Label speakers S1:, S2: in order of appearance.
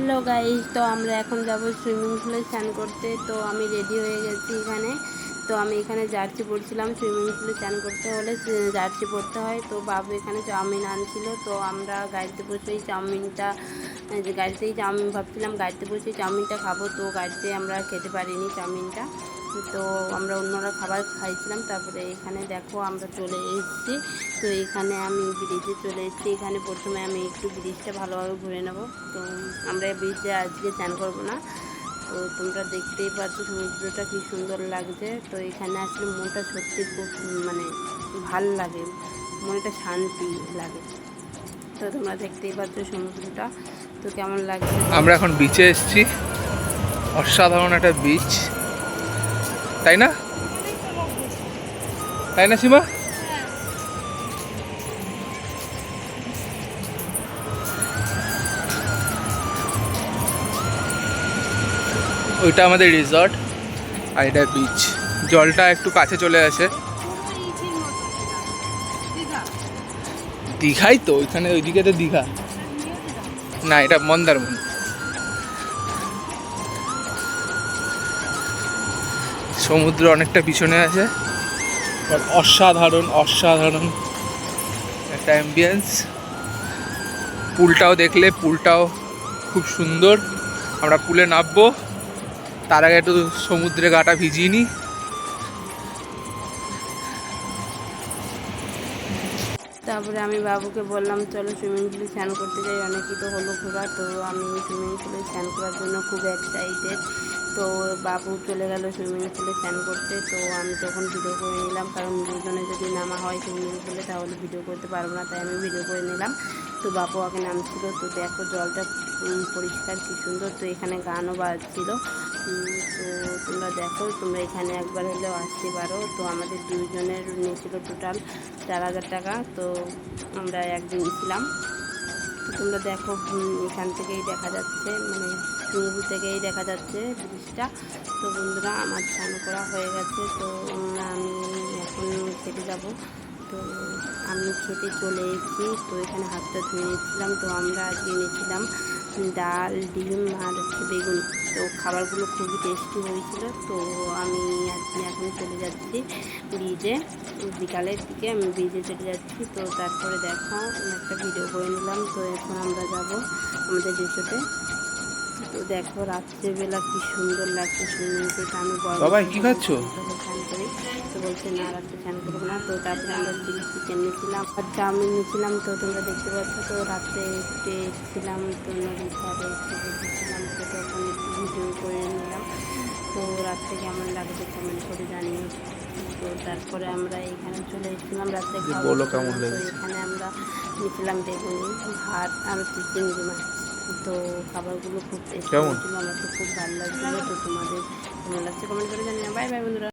S1: Hello guys তো আমরা এখন যাব সুইমিং পুলে স্নান করতে। তো আমি রেডি হয়ে গেছি এখানে। তো আমি এখানে জার্সি পরছিলাম সুইমিং পুলে চান করতে হলে জার্সি পরতে হয়। তো বাবু এখানে চাউমিন আনছিল, তো আমরা গাড়িতে চাউমিনটা, এই যে গাড়িতেই চাউমিন ভাবছিলাম, গাড়িতে বসেই চাউমিনটা খাব, তো গাড়িতে আমরা খেতে পারিনি চাউমিনটা। তো আমরা অন্যরা খাবার খাইছিলাম, তারপরে এখানে দেখো আমরা চলে এসেছি। তো এখানে আমি ব্রিজে চলে এসেছি, এখানে প্রথমে আমি একটু ব্রিজটা ভালোভাবে ঘুরে নেব। তো আমরা ব্রিজে আজকে স্নান করব না। তো তোমরা দেখতেই পাচ্ছ সমুদ্রটা কি সুন্দর লাগছে। তো এখানে আসলে মনটা সত্যি খুব মানে ভালো লাগে। মনটা শান্তি লাগে। তো তোমরা দেখতেই পাচ্ছ সমুদ্রটা। তো কেমন লাগছে?
S2: আমরা এখন বিচে এসেছি। অসাধারণ একটা বিচ তাই না? তাই না, সীমা? ওইটা আমাদের রিসর্ট আর এটা বিচ জলটা একটু কাছে চলে আসে। দীঘাই তো ওইখানে ওইদিকে তো দীঘা। না এটা মন্দারমণি। সমুদ্র অনেকটা পিছনে আছে। অসাধারণ অসাধারণ একটা অ্যাম্বিয়েন্স পুলটাও দেখলে পুলটাও খুব সুন্দর। আমরা পুলে নামবো। তার আগে একটু সমুদ্রে গাটা ভিজিয়ে নিই
S1: তারপরে আমি বাবুকে বললাম, চলো সুইমিং পুলে স্নান করতে যাই। অনেকই তো হলো ঘোরা, তো আমি সুইমিং পুলে স্নান করার জন্য খুব এক্সাইটেড তো বাবু চলে গেল সুইমিং পুলে স্নান করতে, তো আমি তখন ভিডিও করে নিলাম। কারণ দুজনে যদি নামা হয় সুইমিং পুলে তাহলে ভিডিও করতে পারব না, তাই আমি ভিডিও করে নিলাম। তো বাবু আগে নামছিল, তো দেখো জলটা পরিষ্কার, কি সুন্দর। তো এখানে গানও বাজছিল। তো তোমরা দেখো, তোমরা এখানে একবার হলেও আসতে পারো। তো আমাদের দুজনের নিয়েছিল টোটাল চার হাজার টাকা। তো আমরা একদিন ছিলাম। তোমরা দেখো এখান থেকেই দেখা যাচ্ছে মানে টুঙ্গু থেকেই দেখা যাচ্ছে জিনিসটা। তো বন্ধুরা, আমার স্নান করা হয়ে গেছে। তো আমি এখন খেতে যাব। তো আমি খেতে চলে এসেছি। তো এখানে হাতটা ধুয়ে নিয়েছিলাম। তো আমরা আজকে এনেছিলাম ডাল, ডিম আর হচ্ছে বেগুন। তো খাবারগুলো খুবই টেস্টি হয়েছিল। তো আমি এখন চলে যাচ্ছি ব্রিজে। বিকালের দিকে আমি ব্রিজে চলে যাচ্ছি। তো তারপরে দেখো একটা ভিডিও করে নিলাম। তো এখন আমরা যাব আমাদের রিসোর্টে তো দেখো, রাত্রেবেলা কি সুন্দর লাগছে। পুলটা আমি বড়
S2: কি?
S1: বলছে না রাত্রে স্নান করব না। তো তারপরে আমরা চিলি চিকেন নিয়েছিলাম। আর চাউমিন নিয়েছিলাম তো তোমরা দেখতে পাচ্ছ তো রাত্রে একটু এসেছিলাম তো নদীর ধারে একটু বসেছিলাম তো তখন ভিডিও করে নিলাম। তো রাত্রে কেমন লাগছে কমেন্ট করে জানিও। তো তারপরে আমরা এখানে চলে এসেছিলাম রাত্রে
S2: বলো কেমন
S1: এখানে আমরা নিয়েছিলাম বেগুনি ভাত আর চিংড়ি মাছ। তো খাবারগুলো খুব টেস্টি? আমার তো খুব ভালো লাগছিল। তো তোমাদের কেমন লাগছে কমেন্ট করে জানিও। বাই বাই বন্ধুরা।